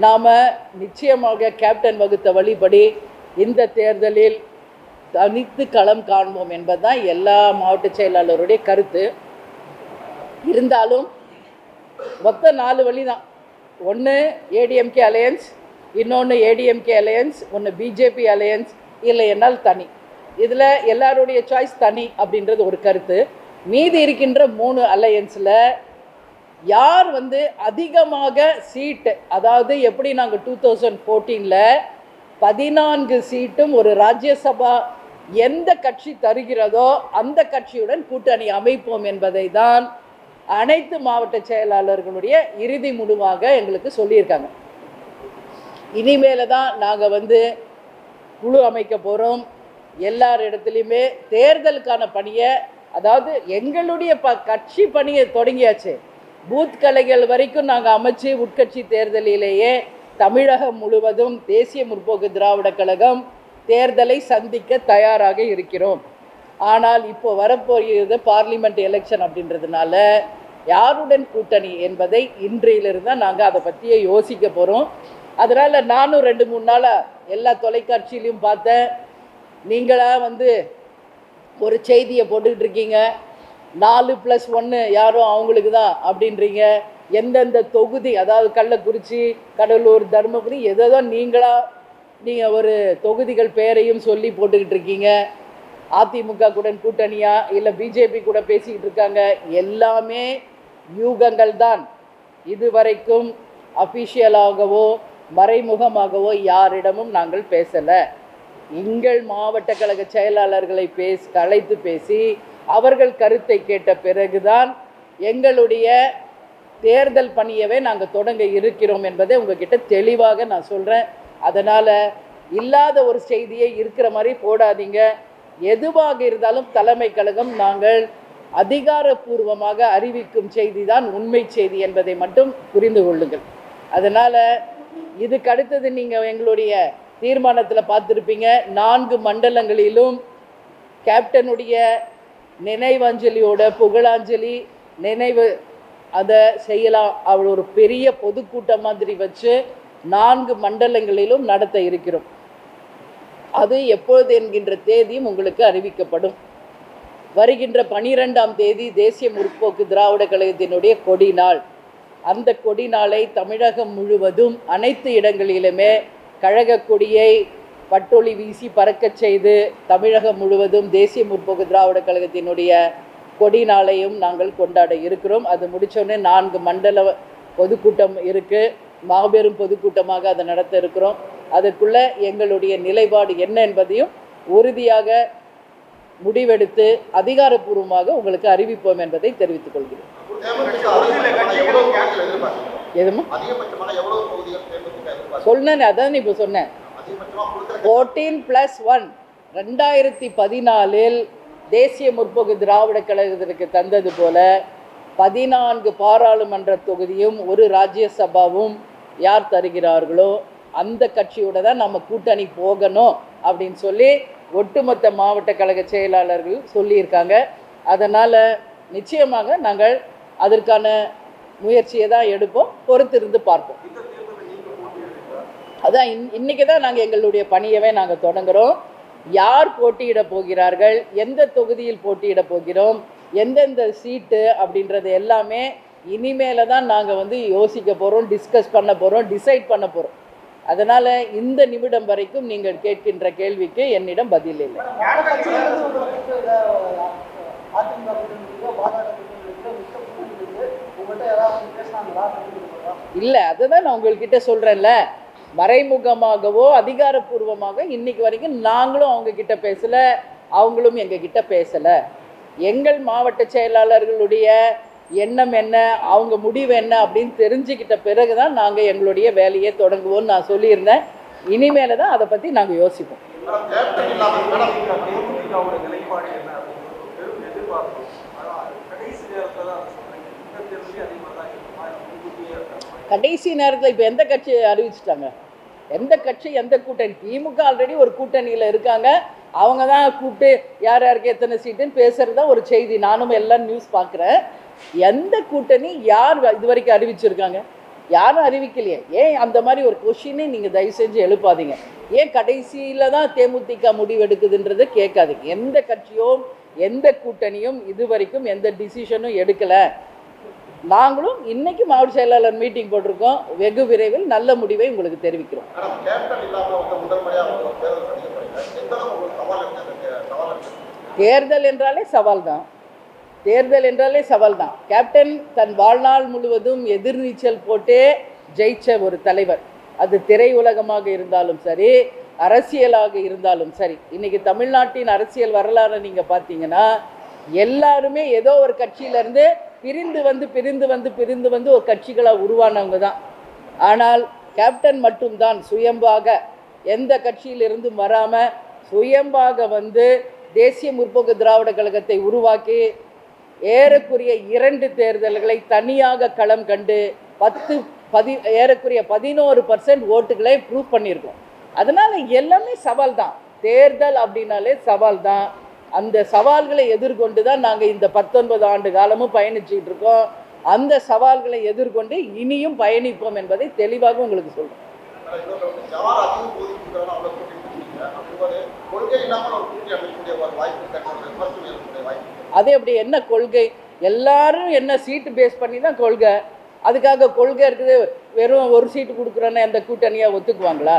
நாம் நிச்சயமாக கேப்டன் வகுத்த வழிபடி இந்த தேர்தலில் தனித்து களம் காண்போம் என்பதுதான் எல்லா மாவட்ட செயலாளருடைய கருத்து. இருந்தாலும் மொத்த நாலு வழி தான் ஒன்று ஏடிஎம்கே அலையன்ஸ் இன்னொன்று ஏடிஎம்கே அலையன்ஸ் ஒன்று பிஜேபி அலையன்ஸ் இல்லை என்னால் தனி. இதில் எல்லாருடைய சாய்ஸ் தனி அப்படின்றது ஒரு கருத்து. மீதி இருக்கின்ற மூணு அலையன்ஸில் யார் வந்து அதிகமாக சீட்டு அதாவது எப்படி நாங்கள் டூ தௌசண்ட் ஃபோர்டீனில் பதினான்கு சீட்டும் ஒரு ராஜ்யசபா எந்த கட்சி தருகிறதோ அந்த கட்சியுடன் கூட்டணி அமைப்போம் என்பதை தான் அனைத்து மாவட்ட செயலாளர்களுடைய இறுதி முடிவாக எங்களுக்கு சொல்லியிருக்காங்க. இனிமேல தான் நாங்கள் வந்து குழு அமைக்க போகிறோம் எல்லார் இடத்துலையுமே தேர்தலுக்கான பணியை அதாவது எங்களுடைய ப கட்சி பணியை தொடங்கியாச்சு. பூத் கலைகள் வரைக்கும் நாங்கள் அமைச்சு உட்கட்சி தேர்தலிலேயே தமிழகம் முழுவதும் தேசிய முற்போக்கு திராவிட கழகம் தேர்தலை சந்திக்க தயாராக இருக்கிறோம். ஆனால் இப்போ வரப்போகிறது பார்லிமெண்ட் எலெக்ஷன் அப்படின்றதுனால யாருடன் கூட்டணி என்பதை இன்றையிலிருந்து தான் நாங்கள் அதை பற்றியே யோசிக்க போகிறோம் அதனால் நானும் ரெண்டு மூணு நாளாக எல்லா தொலைக்காட்சியிலையும் பார்த்தேன். நீங்களாக வந்து ஒரு செய்தியை போட்டுக்கிட்டு இருக்கீங்க. நாலு ப்ளஸ் ஒன்று யாரும் அவங்களுக்கு தான் அப்படின்றீங்க. எந்தெந்த தொகுதி அதாவது கள்ளக்குறிச்சி கடலூர் தருமபுரி எதோ நீங்களாக நீங்கள் ஒரு தொகுதிகள் பெயரையும் சொல்லி போட்டுக்கிட்டு இருக்கீங்க. அதிமுக கூட கூட்டணியா இல்லை பிஜேபி கூட பேசிக்கிட்டு இருக்காங்க. எல்லாமே யூகங்கள் தான். இதுவரைக்கும் அஃபிஷியலாகவோ மறைமுகமாகவோ யாரிடமும் நாங்கள் பேசலை. எங்கள் மாவட்ட கழக செயலாளர்களை பேசி கலைத்து பேசி அவர்கள் கருத்தை கேட்ட பிறகுதான் எங்களுடைய தேர்தல் பணியவே நாங்கள் தொடங்க இருக்கிறோம் என்பதை உங்ககிட்ட தெளிவாக நான் சொல்கிறேன் அதனால் இல்லாத ஒரு செய்தியை இருக்கிற மாதிரி போடாதீங்க. எதுவாக இருந்தாலும் தலைமை கழகம் நாங்கள் அதிகாரப்பூர்வமாக அறிவிக்கும் செய்தி தான் உண்மை செய்தி என்பதை மட்டும் புரிந்து கொள்ளுங்கள். அதனால் இதுக்கு அடுத்தது நீங்கள் எங்களுடைய தீர்மானத்தில் பார்த்துருப்பீங்க. நான்கு மண்டலங்களிலும் கேப்டனுடைய நினைவஞ்சலியோட புகழாஞ்சலி நினைவு அதை செய்யலாம். அவள் ஒரு பெரிய பொதுக்கூட்டம் மாதிரி வச்சு நான்கு மண்டலங்களிலும் நடத்த இருக்கிறோம். அது எப்பொழுது என்கின்ற தேதியும் உங்களுக்கு அறிவிக்கப்படும். வருகின்ற பனிரெண்டாம் தேதி தேசிய முற்போக்கு திராவிட கழகத்தினுடைய கொடி நாள். அந்த கொடி நாளை தமிழகம் முழுவதும் அனைத்து இடங்களிலுமே கழக கொடியை பட்டொளி வீசி பறக்கச் செய்து தமிழகம் முழுவதும் தேசிய முற்போக்கு திராவிட கழகத்தினுடைய கொடி நாளையும் நாங்கள் கொண்டாட இருக்கிறோம். அது முடித்தோடனே நான்கு மண்டல பொதுக்கூட்டம் இருக்குது மாபெரும் பொதுக்கூட்டமாக அதை நடத்த இருக்கிறோம். அதற்குள்ள எங்களுடைய நிலைப்பாடு என்ன என்பதையும் உறுதியாக முடிவெடுத்து அதிகாரப்பூர்வமாக உங்களுக்கு அறிவிப்போம் என்பதை தெரிவித்துக் கொள்கிறேன். எதுமா சொன்னேன் அதான் இப்போ சொன்னேன். ஃபோர்டீன் ப்ளஸ் ஒன் ரெண்டாயிரத்தி பதினாலில் தேசிய முற்போக்கு திராவிட கழகத்திற்கு தந்தது போல பதினான்கு பாராளுமன்ற தொகுதியும் ஒரு ராஜ்யசபாவும் யார் தருகிறார்களோ அந்த கட்சியோட தான் நம்ம கூட்டணி போகணும் அப்படின்னு சொல்லி ஒட்டுமொத்த மாவட்ட கழக செயலாளர்கள் சொல்லியிருக்காங்க. அதனால் நிச்சயமாக நாங்கள் அதற்கான முயற்சியை தான் எடுப்போம் பொறுத்திருந்து பார்ப்போம். அதான் இன் இன்றைக்கி தான் நாங்கள் எங்களுடைய பணியவே நாங்கள் தொடங்குகிறோம் யார் போட்டியிட போகிறார்கள்? எந்த தொகுதியில் போட்டியிட போகிறோம்? எந்தெந்த சீட்டு அப்படின்றது எல்லாமே இனிமேல தான் நாங்கள் வந்து யோசிக்க போகிறோம் டிஸ்கஸ் பண்ண போகிறோம் டிசைட் பண்ண போகிறோம் அதனால் இந்த நிமிடம் வரைக்கும் நீங்கள் கேட்கின்ற கேள்விக்கு என்னிடம் பதில் இல்லை. இல்லை அதை தான் நான் உங்கள்கிட்ட சொல்கிறேன்ல மறைமுகமாகவோ அதிகாரப்பூர்வமாக இன்னைக்கு வரைக்கும் நாங்களும் அவங்க கிட்ட அவங்களும் எங்கள் கிட்ட பேசலை. எங்கள் மாவட்ட செயலாளர்களுடைய எண்ணம் என்ன அவங்க முடிவு என்ன அப்படின்னு தெரிஞ்சுக்கிட்ட பிறகு தான் நாங்கள் எங்களுடைய வேலையை தொடங்குவோம்னு நான் சொல்லியிருந்தேன். இனிமேல தான் அதை பற்றி நாங்கள் யோசிப்போம் கேப்டன் இல்லாமல் மேடம் தேமுதிகவோட நிலைப்பாடு என்ன அப்படின்னு ஒரு பெரும் எதிர்பார்ப்பு ஆனா கடைசி நேரத்துல தான் சொல்றேன் இந்த தேர்தலையும் அதே மாதிரி தான் இருக்குமா முன்கூட்டியே இருக்காங்க கடைசி நேரத்தில் இப்போ எந்த கட்சி அறிவிச்சிட்டாங்க? எந்த கட்சி எந்த கூட்டணி? திமுக ஆல்ரெடி ஒரு கூட்டணியில் இருக்காங்க. அவங்க தான் கூப்பிட்டு யார் யாருக்கு எத்தனை சீட்டுன்னு பேசுகிறது தான் ஒரு செய்தி. நானும் எல்லாம் நியூஸ் பார்க்குறேன் எந்த கூட்டணி யார் இது வரைக்கும் அறிவிச்சிருக்காங்க? யாரும் அறிவிக்கலையே. ஏன் அந்த மாதிரி ஒரு கொஷினே நீங்கள் தயவு செஞ்சு எழுப்பாதீங்க. ஏன் கடைசியில் தான் தேமுதிக முடிவெடுக்குதுன்றதை கேட்காதீங்க. எந்த கட்சியும் எந்த கூட்டணியும் இது வரைக்கும் எந்த டிசிஷனும் எடுக்கலை. நாங்களும் இன்னைக்கு மாவட்ட செயலாளர் மீட்டிங் போட்டிருக்கோம். வெகு விரைவில் நல்ல முடிவை உங்களுக்கு தெரிவிக்கிறோம். தேர்தல் என்றாலே சவால் தான். தேர்தல் என்றாலே சவால் தான். கேப்டன் தன் வாழ்நாள் முழுவதும் எதிர்நீச்சல் போட்டே ஜெயிச்ச ஒரு தலைவர். அது திரையுலகமாக இருந்தாலும் சரி அரசியலாக இருந்தாலும் சரி இன்னைக்கு தமிழ்நாட்டின் அரசியல் வரலாறை நீங்கள் பார்த்தீங்கன்னா எல்லாருமே ஏதோ ஒரு கட்சியிலேருந்து பிரிந்து வந்து பிரிந்து வந்து பிரிந்து வந்து ஒரு கட்சிகளாக உருவானவங்க தான். ஆனால் கேப்டன் மட்டும்தான் சுயம்பாக எந்த கட்சியிலிருந்தும் வராமல் சுயம்பாக வந்து தேசிய முற்போக்கு திராவிட கழகத்தை உருவாக்கி ஏறக்குறைய இரண்டு தேர்தல்களை தனியாக களம் கண்டு பத்து பதி ஏறக்குறைய பதினோரு பர்சன்ட் ஓட்டுகளை ப்ரூவ் பண்ணியிருக்கோம். அதனால் எல்லாமே சவால் தான் தேர்தல் அப்படின்னாலே சவால் தான் அந்த சவால்களை எதிர்கொண்டு தான் நாங்கள் இந்த பத்தொன்பது ஆண்டு காலமும் பயணிச்சுட்டு இருக்கோம். அந்த சவால்களை எதிர்கொண்டு இனியும் பயணிப்போம் என்பதை தெளிவாக உங்களுக்கு சொல்கிறோம். அது அப்படி என்ன கொள்கை? எல்லாரும் என்ன சீட்டு பேஸ் பண்ணி தான் கொள்கை. அதுக்காக கொள்கை இருக்குது. வெறும் ஒரு சீட்டு கொடுக்குறோன்னு அந்த கூட்டணியாக ஒத்துக்குவாங்களா?